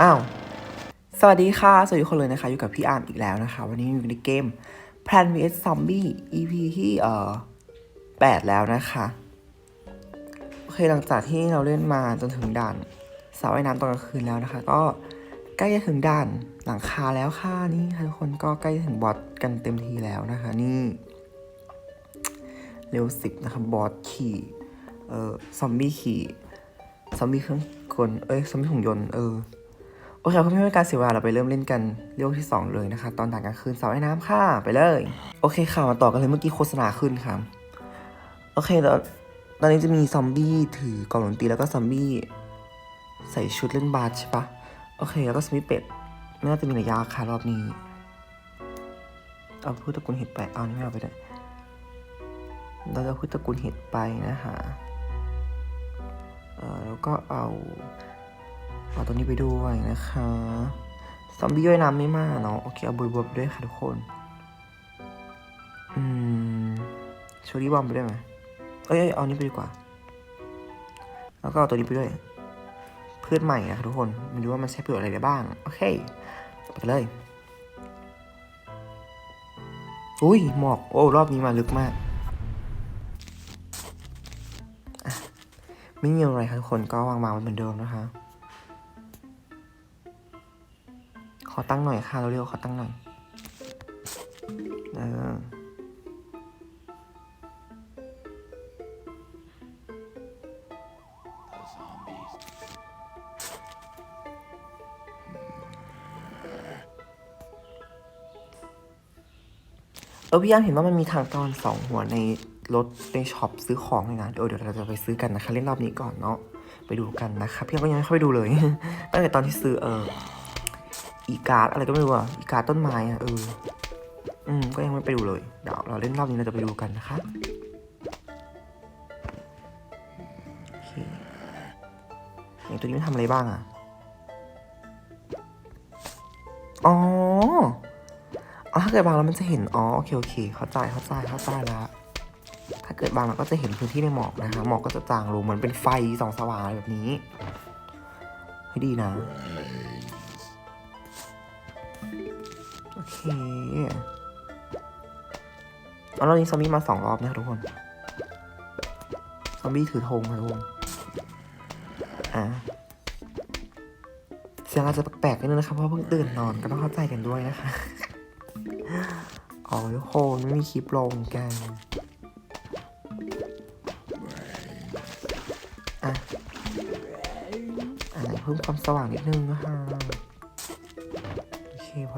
อ้าว สวัสดีค่ะ สวัสดีทุกคนเลยนะคะ อยู่กับพี่อาร์มอีกแล้วนะคะ วันนี้อยู่ในเกม Plan vs Zombie EP ที่เอ่อ8แล้วนะคะ โอเค หลังจากที่เราเล่นมาจนถึงด่านสระว่ายน้ำตอนกลางคืนแล้วนะคะ ก็ใกล้จะถึงด่านหลังคาแล้วค่ะนี่ค่ะทุกคนก็ใกล้ถึงบอสกันเต็มทีแล้วนะคะ นี่ เร็วสิบนะคะบอสขี่เอ่อซอมบี้ขี่ซอมบี้เครื่องกลเอ้ยซอมบี้หุ่นยนต์เออ โอเคเพื่อไม่ให้การเสียเวลาเราไปเริ่มเล่นกันเรื่องที่ 2 เลยนะคะ ตอนด่านกลางคืนสาวว่ายน้ำค่ะไปเลย โอเคค่ะมาต่อกันเลยเมื่อกี้โฆษณาขึ้นค่ะโอเคแล้วตอนนี้จะมีซอมบี้ถือกล่องดนตรีแล้วก็ซอมบี้ใส่ชุดเล่นบาสใช่ปะโอเค แล้วก็ซอมบี้เป็ดไม่น่าจะมีระยะค่ะรอบนี้เอาพืชตระกูลเห็ดไปเอานี่ไม่เอาไปเลยเราจะพืชตระกูลเห็ดไปนะคะเออแล้วก็เอา เอาตัวนี้ไปด้วยนะคะซอมบี้ย่อยน้ำไม่มากเนาะโอเคเอาบุยบวบด้วยค่ะทุกคน อืมโชลี่บอมไปได้ไหมเอ้ยเอเอานี้ไปดีกว่า แล้วก็เอาตัวนี้ไปด้วย เพื่อนใหม่นะคะทุกคนไม่รู้ว่ามันใช้ประโยชน์อะไรได้บ้าง โอเคไปเลยอุ้ยหมอกโอ้รอบนี้มาลึกมากไม่มีอะไรค่ะทุกคนก็วางมาไว้เหมือนเดิมนะคะ อตั้งหน่อยค่ะเร็วๆขอตั้งหน่อยเออเออพี่ยามเห็นว่ามันมีทางตอนสองหัวในรถในช็อปซื้อของเลยนะเดี๋ยวเดี๋ยวเราจะไปซื้อกันนะคะ เล่นรอบนี้ก่อนเนาะไปดูกันนะคะพี่ยามก็ยังไม่เข้าไปดูเลยตั้งแต่ตอนที่ซื้อเออ อีการ์ดอะไรก็ไม่รู้อะอีการ์ดต้นไม้อะเออ อืม ก็ยังไม่ไปดูเลย เดี๋ยวเราเล่นรอบนี้เราจะไปดูกันนะคะโอเคอย่างตัวนี้มันทำอะไรบ้างอะ อ๋อ อ๋อ ถ้าเกิดบางแล้วมันจะเห็น อ๋อ โอเค โอเค เข้าใจ เข้าใจ เข้าใจแล้ว ถ้าเกิดบางเราก็จะเห็นพื้นที่ในหมอกนะคะ หมอกก็จะจางลงเหมือนเป็นไฟส่องสว่างอะไรแบบนี้ให้ดีนะ เคเอารอบนี้ซอมบี้มาสองรอบนะครับทุกคน ซอมบี้ถือธงค่ะทุกคน อ่าเสียงอาจจะแปลกๆนิดนึงนะครับ เพราะเพิ่งตื่นนอนก็ต้องเข้าใจกันด้วยนะคะอ๋อทุกคนไม่มีคลิปลงกันอะอ่าเพิ่มความสว่างนิดนึงนะคะ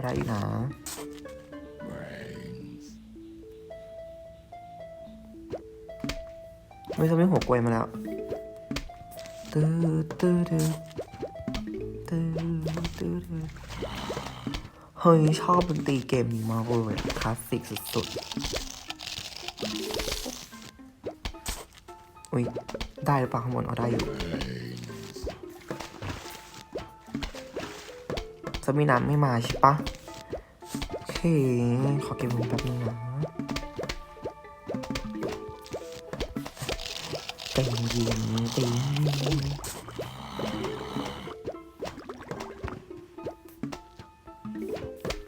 อเคพอได้อยู่นะไม่จะไมหัวกลวยมาแล้วตื้อตื้อตื้อตื้อตื้อตื้อเฮ้ยชอบดนตรีเกมนี้มากเลยคลาสสิกสุดๆ อุ้ยได้หรือเปล่าข้างบนเอาได้อยู่ จะมีน้ำไม่มาใช่ปะโอเค ขอเก็บเงินแป๊บนึงนะใจเย็นใจเย็น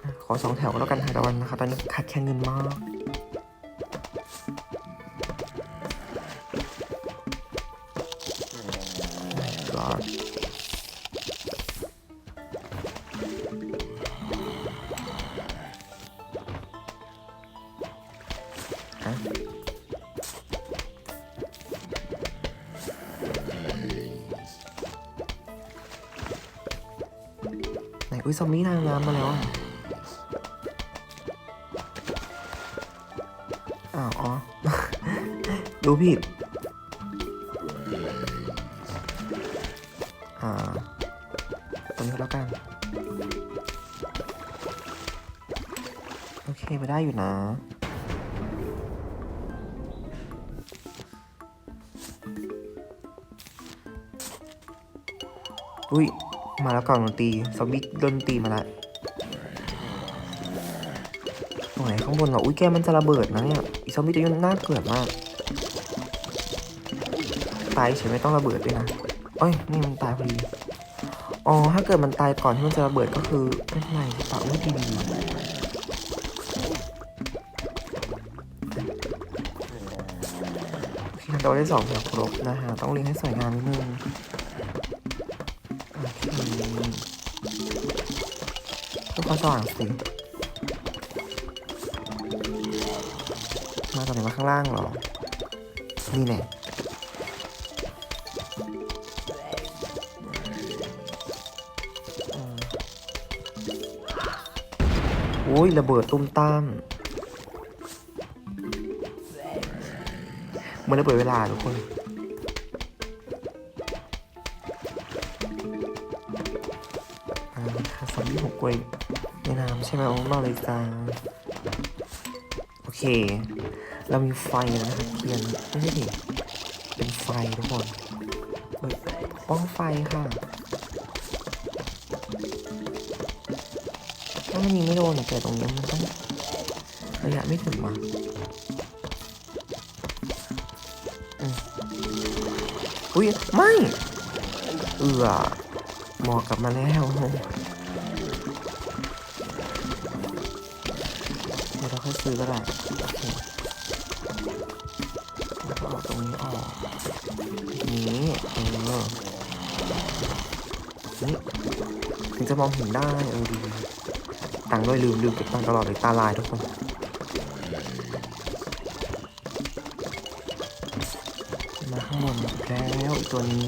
อะขอสองแถวแล้วกันค่ะตะวันนะคะ ตอนนี้ขาดแค่เงินมาก ซอมบี้ทางน้ำมาแล้วอะอ้าวอ๋อ ดูผิดอ่าตรงนี้แล้วกันโอเคไปได้อยู่นะอุ้ย มาแล้วกล่องดนตรีซอมบี้ดนตรีมาล้วตรงไหนข้างบนเหรอ อุ้ยแกมันจะระเบิดนะเนี่ยอีซอมบี้ตัวนี้นน่าเกลียดมาก ตายเฉยไม่ต้องระเบิดด้วยนะเอ้ยนี่มันตายพอดี อ๋อ ถ้าเกิดมันตายก่อนที่มันจะระเบิดก็คือไม่เป็นไรปะอุ้ยดีดีเราได้สองอย่างครบนะฮะ ต้องเรียงให้สวยงามนิดนึง สว่างสิมาจากไหนมาข้างล่างหรอ นี่แน่โอ้ยระเบิดตุ้มตามเหมันระเบิดเวลาทุกคน เลยจ้า โอเค เรามีไฟแล้วนะครับเทียนไม่ใช่ดิเป็นไฟทุกคนเฮ้ยป้องไฟค่ะถ้ามันยิงไม่โดนเนี่ยแต่ตรงนี้มันต้องระยะไม่ถึงมาอุ้ยไม่ เอือหมอกกลับมาแล้ว ซื้อก็ได้โอเคแล้วก็เอาตรงนี้ออกนี้เออนี่ถึงจะมองเห็นได้เออดีตังด้วยลืมลืมเก็บตังตลอดเลยตาลายทุกคนมาข้างบนแล้วอีกตัวนี้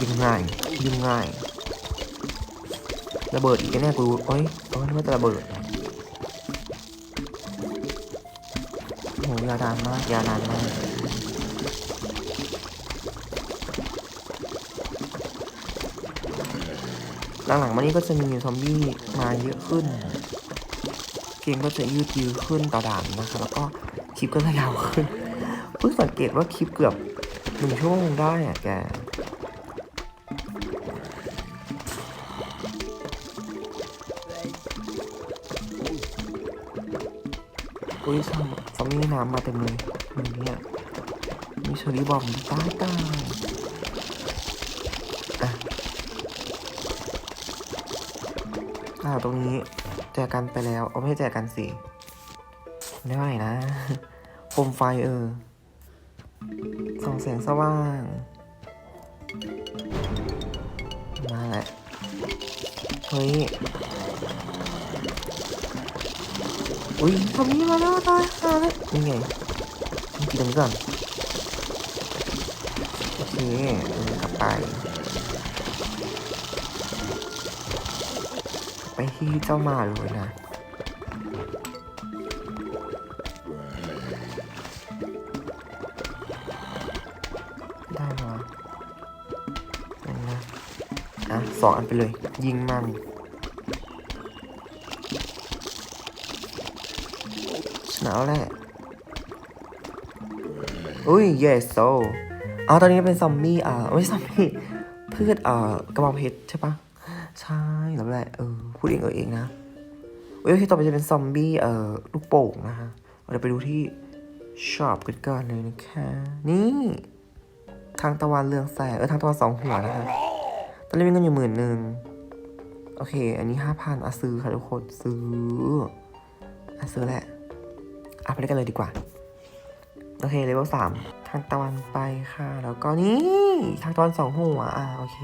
ยิงง่ายยิงง่าย ระเบิดอีกแน่กูรู้เอ้ยเอ้ยนึกว่าจะระเบิดโหยาวนานมากยาวนานมากหลังๆมานี้ก็จะมีซอมบี้มาเยอะขึ้น เกมก็จะยืดยื้อขึ้นต่อด่านนะครับแล้วก็คลิปก็จะยาวขึ้น เพิ่งสังเกตว่าคลิปเกือบหนึ่งชั่วโมงได้อะแก อุ้ยซอมซอมมี่น้ำมาเต็มเลยวันนี้อะมีเชอรี่บอมตายตายอะอ่าตรงนี้แจกกันไปแล้วเอาไม่แจกกันสิไม่ไหวนะโคมไฟเออส่องแสงสว่าง มาแหละเฮ้ย อุ้ยทำนี้มาแล้วตายหาแล้วนี่ไงกินตรงนี้ก่อนโอเคกลับไป ไปที่เจ้ามาเลยนะได้เหรอนั่นนะอะสองอันไปเลย ยิงมัน ชนะแล้วแหละอุ้ย yes so อ๋อตอนนี้เป็นซอมบี้อ่าไม่ซอมบี้พืชอ่ากระบองเพชรใช่ปะใช่แล้วแหละเออพูดเองเออเองนะเอ้ยโอเคต่อไปจะเป็นซอมบี้เอ่อลูกโป่งนะฮะเราไปดูที่ช็อปกันก่อนเลยนะคะนี่ทางตะวันเรืองแสงเออทางตะวันสองหัวนะคะตอนนี้มีเงินอยู่หมื่นหนึ่งโอเค อันนี้ห้าพันอะซื้อค่ะทุกคนซื้ออะซื้อแหละ อะไปเล่นกันเลยดีกว่า โอเคเลเวลสามทางตะวันไปค่ะ แล้วก็นี่ทางตะวันสองหัวอะโอเค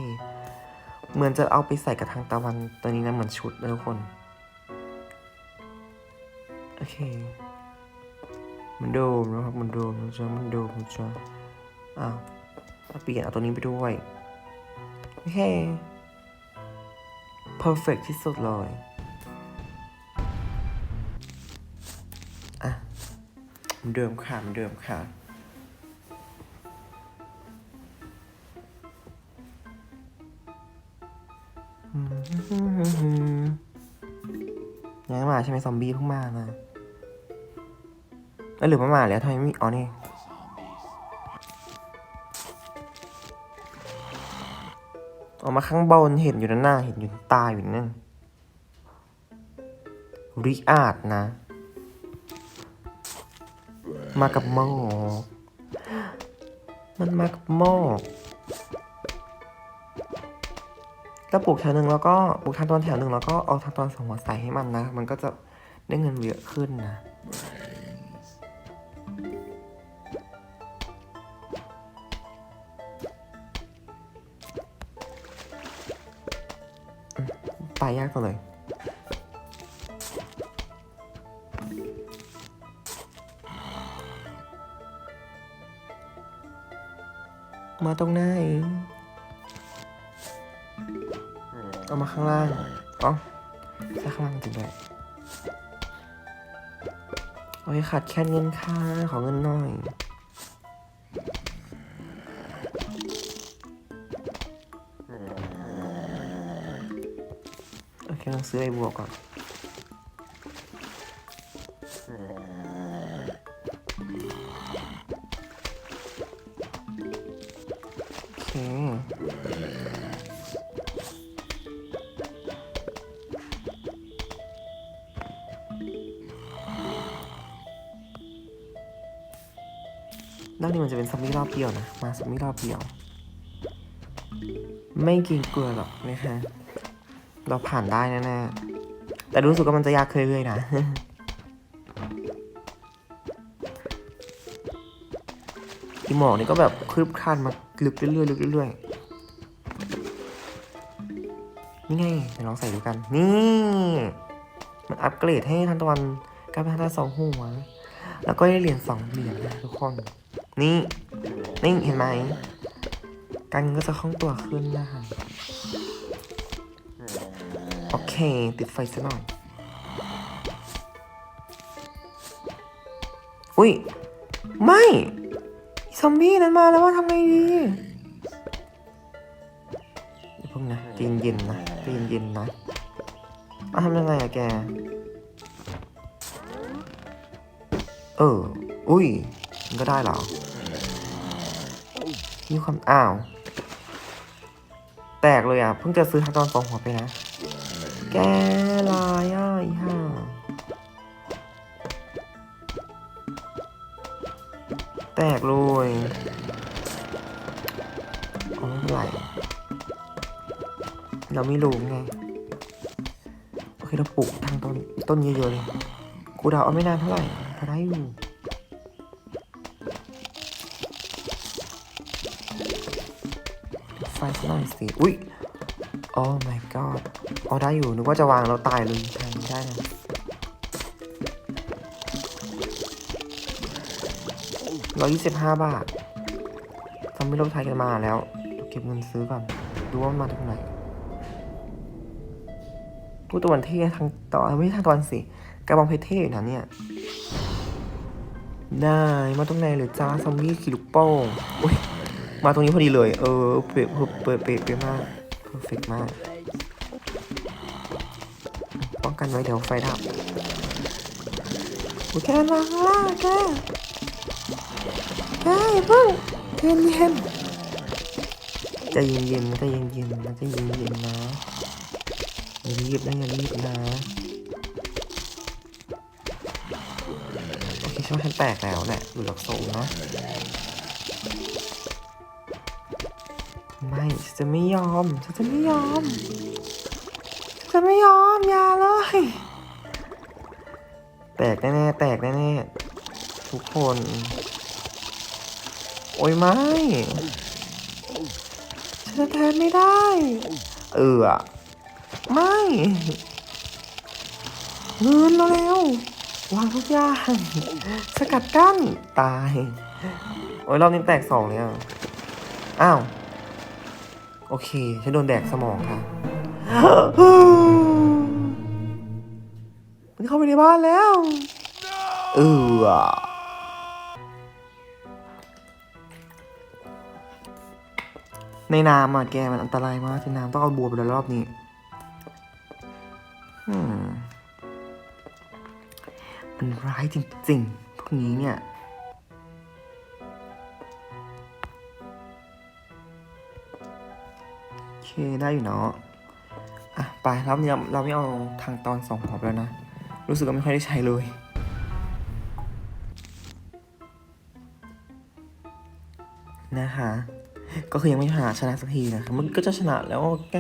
เหมือนจะเอาไปใส่กับทางตะวันตัวนี้นะเหมือนชุดนะทุกคน โอเคมันโดมนะครับมันโดมนะจ๊ะมันโดมนะจ๊ะอ้าวเอาเปลี่ยนเอาตัวนี้ไปด้วย โอเค perfect ที่สุดเลย เดิมค่ะเดิมค่ะ ยังไม่มาใช่ไหมซอมบี้เพิ่งมานะเอ้ยหรือมามาแล้วทำไมไม่มีอ๋อนี่ออกมาข้างบนเห็นอยู่นั่นหน่ะเห็นอยู่ตาอยู่นั่นริอาดนะ มากับหมอกมันมากับหมอกแล้วปลูกแถวหนึ่งแล้วก็ปลูกทางตอนแถวหนึ่งแล้วก็เอาทางตอนสองหัวใส่ให้มันนะ มันก็จะได้เงินเยอะขึ้นนะตายยากจังเลย มาตรงไหนเอามาข้างล่างอ๋อใช่ข้างล่างจริงด้วยโอ้ยขาดแค่เงินค่ะขอเงินหน่อยโอเคต้องซื้อไอ้บวกก่อน ด้านนี้มันจะเป็นซัมมี่รอบเดียวนะ มาซัมมี่รอบเดียว ไม่กินกลัวหรอกนะคะเราผ่านได้แน่ๆแต่รู้สึกว่ามันจะยากเรื่อยๆนะ หมอกนี่ก็แบบคลืบคลานมาลึกเรื่อยๆลึกเรื่อยๆนี่ไงเดี๋ยวลองใส่ดูกัน นี่ มันอัปเกรดให้ทันตะวันกลายเป็นทันตะวันสองหัว แล้วก็ได้เหรียญสองเหรียญนะทุกคน นี่ นี่เห็นไหมการเงินก็จะคล่องตัวขึ้นนะคะโอเค ติดไฟซะหน่อย อุ้ย ไม่ ซอมบี้นั้นมาแล้วว่าทำไงดีอย่าเพิ่งนะใจเย็นนะใจเย็นนะมาทำยังไงอะแก เออ อุ้ยมันก็ได้เหรอมีความอ้าว แตกเลยอะ เพิ่งจะซื้อทางตอนสองหัวไปนะ แกลายอะอีห่า แตกเลยโอ้ไม่เป็นไรเราไม่รู้ไง โอเค เราปลูกทางต้นต้นเยอะๆเลยกูดาวเอาไม่นานเท่าไหร่พอได้อยู่ไฟสักหน่อยสิ อุ้ย โอ้ my god เอาได้อยู่ นึกว่าจะวางแล้วตายเลยทน ร้อยยี่สิบห้าบาททำไม่ลบไทยกันมาแล้ว เก็บเงินซื้อก่อน ดูว่ามันมาจากไหนพูดตะวันเท่ทางต่อไม่ใช่ทางตะวันสิกระบองเพชรเท่อยู่นะเนี่ย ได้มาตรงไหนหรือจ้าซอมบี้ขี่ลูกโป่งอุ้ยมาตรงนี้พอดีเลย เออเป๊ะเป๊ะเป๊ะเป๊ะมากเพอร์เฟกมาก ป้องกันไว้เดี๋ยวไฟดับโอเคมาข้างล่าแก แกอย่าเพิ่งเย็นเย็นใจเย็นเย็นๆนะเย็นเย็นๆนะเย็นเย็นนะอย่ารีบนะอย่ารีบนะโอเคช่องฉันแตกแล้วแหละหลุดหลักโซ่นะไม่จะไม่ยอมจะไม่ยอม จะไม่ยอมอย่าเลย แตกแน่ๆแตกแน่ๆทุกคน โอ้ยไม่ฉันแทนไม่ได้ เอออะไม่เงินเร็ววางทุกอย่างสกัดกั้นตาย โอ้ยรอบนี้แตกสองเลยอะ อ้าว โอเคฉันโดนแดกสมองค่ะมันเข้าไปในบ้านแล้ว เออ ในน้ำอะแกมันอันตรายมากในน้ำต้องเอาบัวไปแล้วรอบนี้อืมมันร้ายจริงๆ พวกนี้เนี่ย โอเคได้อยู่เนาะ อะ ไปรอบนี้เราเราไม่เอาทางตอนสองหอบแล้วนะ รู้สึกว่าไม่ค่อยได้ใช้เลยนะคะ ก็คือยังไม่หาชนะสักทีนะคะมันก็จะชนะแล้วแก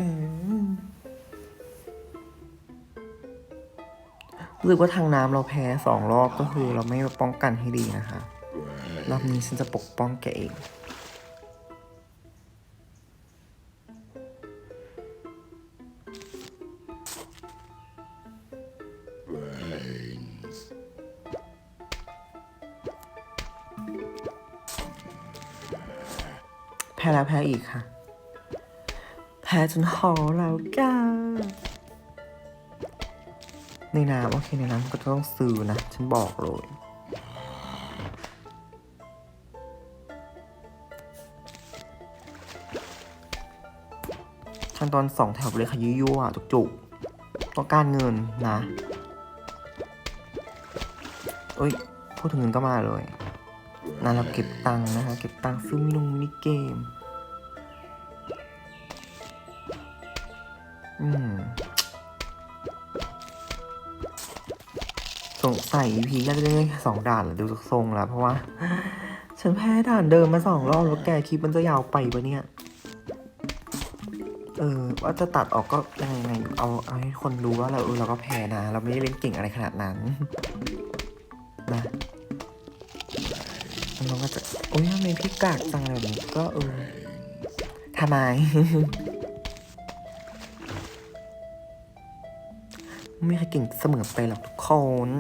รู้สึกว่าทางน้ำเราแพ้สองรอบก็คือเราไม่ป้องกันให้ดีนะคะรอบนี้ฉันจะปกป้องแกเอง พ้แล้วแพ้อีกค่ะ แพ้จนหอแล้วกันในน้ำโอเคในน้ำก็ต้องซื้อนะ ฉันบอกเลยขั้นตอนสองแถวเลยค่ะยั่วๆจุกๆ ต้องการเงินนะเอ้ย พูดถึงเงินก็มาเลย นะเราเก็บตังค์นะคะเก็บตังค์ซื้อมินงมินิเกม อืม สงสัย EP น่าจะได้สองด่านแหละดูจากทรงแล้ว เพราะว่า ฉันแพ้ด่านเดิมมาสองรอบแล้วแกคลิปมันจะยาวไปปะเนี่ย เออ ว่าจะตัดออกก็ยังไงเอาเอาให้คนรู้ว่าเราเออเราก็แพ้นะ เราไม่ได้เล่นเก่งอะไรขนาดนั้น นะ โอ้ยทำไมพี่กากจังเลยก็เออทำไม ไม่มีใครเก่งเสมอไปหรอกทุกคน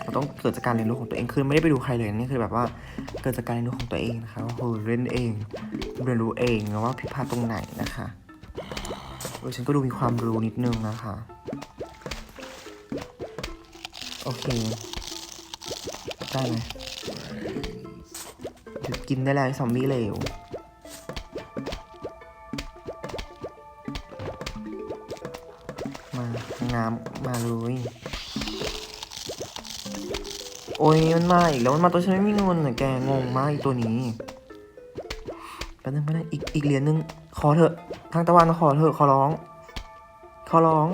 เราต้องเกิดจากการเรียนรู้ของตัวเองคือไม่ได้ไปดูใครเลยนี่คือแบบว่าเกิดจากการเรียนรู้ของตัวเองนะคะก็คือเล่นเองเรียนรู้เองว่าผิดพลาดตรงไหนนะคะเออฉันก็ดูมีความรู้นิดนึงนะคะโอเคได้ไหมหยุด กินได้แล้วไอ้ซอมบี้เหลวมาน้ำมาเลยโอ้ยมันมาอีกแล้วมันมาตัวฉันไม่มีเงินน่ะแกงงมากอีตัวนี้แป๊บนึงแป๊บนึงอีกอีกเหรียญนึงขอเถอะ ทางตะวันขอเถอะขอร้อง ขอร้อง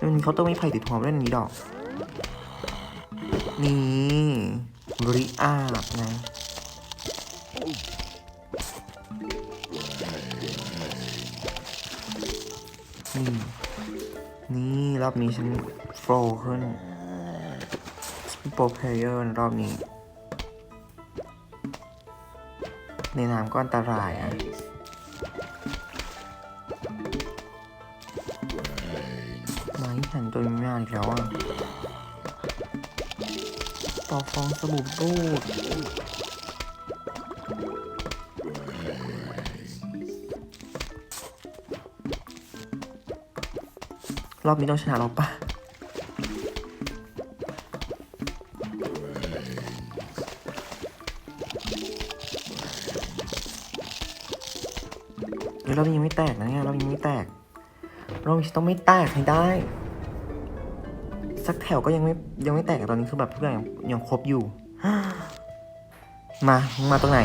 มันเขาต้องม่ไผ่ติดหัวเล่นนี้ดอก นี่บริอาบนะ นี่นี่รอบนี้ฉันโฟล์ขึ้นโปรเพลเยอร์รอบนี้ ในน้ำก็อันตรายอะไม้แข็งตัวนี้ไม่เอาอีกแล้วอะต่อฟองสบู่บูด รอบนี้ต้องชนะเราปะเฮ้ยรอบนี้ยังไม่แตกนะเนี่ยรอบนี้ยังไม่แตก รอบนี้ต้องไม่แตกให้ได้ สักแถวก็ยังไม่ยังไม่แตกตอนนี้คือแบบทุกอย่างยังยังครบอยู่ มามึงมาตรงไหน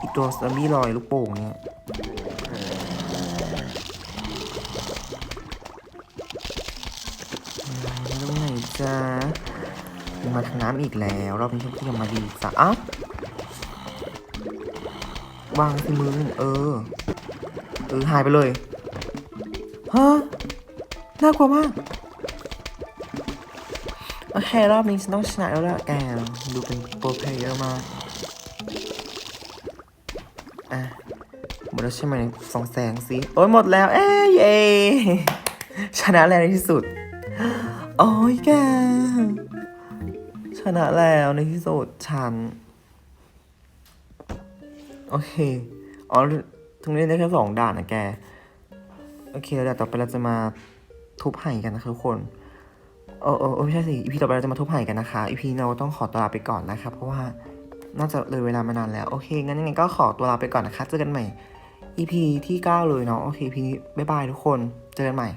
อีกตัวซอมบี้ลอยลูกโป่งเนี่ย จ้ามึงมาทางน้ำอีกแล้วรอบนี้ฉันก็ยังมาดีจ้ะอ้าววางสิมึงเออ เออ หายไปเลยฮะน่ากลัวมาก โอเค รอบนี้ฉันต้องชนะแล้วล่ะแกดูเป็นโปรเพลเยอร์มากอะหมดแล้วใช่ไหมสองแสงสิ โอ้ยหมดแล้ว เอ้ยเยชนะแล้วในที่สุด โอ้ยแก ชนะแล้วในที่สุดฉัน โอเค อ๋อตรงนี้ได้แค่สองด่านนะแก โอเคแล้วเดี๋ยวต่อไปเราจะมาทุบไห่กันนะคะทุกคนเออเออไม่ใช่สิอีพีต่อไปเราจะมาทุบไห่กันนะคะอีพีเราต้องขอตัวลาไปก่อนนะคะเพราะว่าน่าจะเลยเวลามานานแล้ว โอเค งั้นยังไงก็ขอตัวลาไปก่อนนะคะ เจอกันใหม่ EP ที่ 9 เลยเนาะ โอเค EP นี้บ๊ายบายทุกคน เจอกันใหม่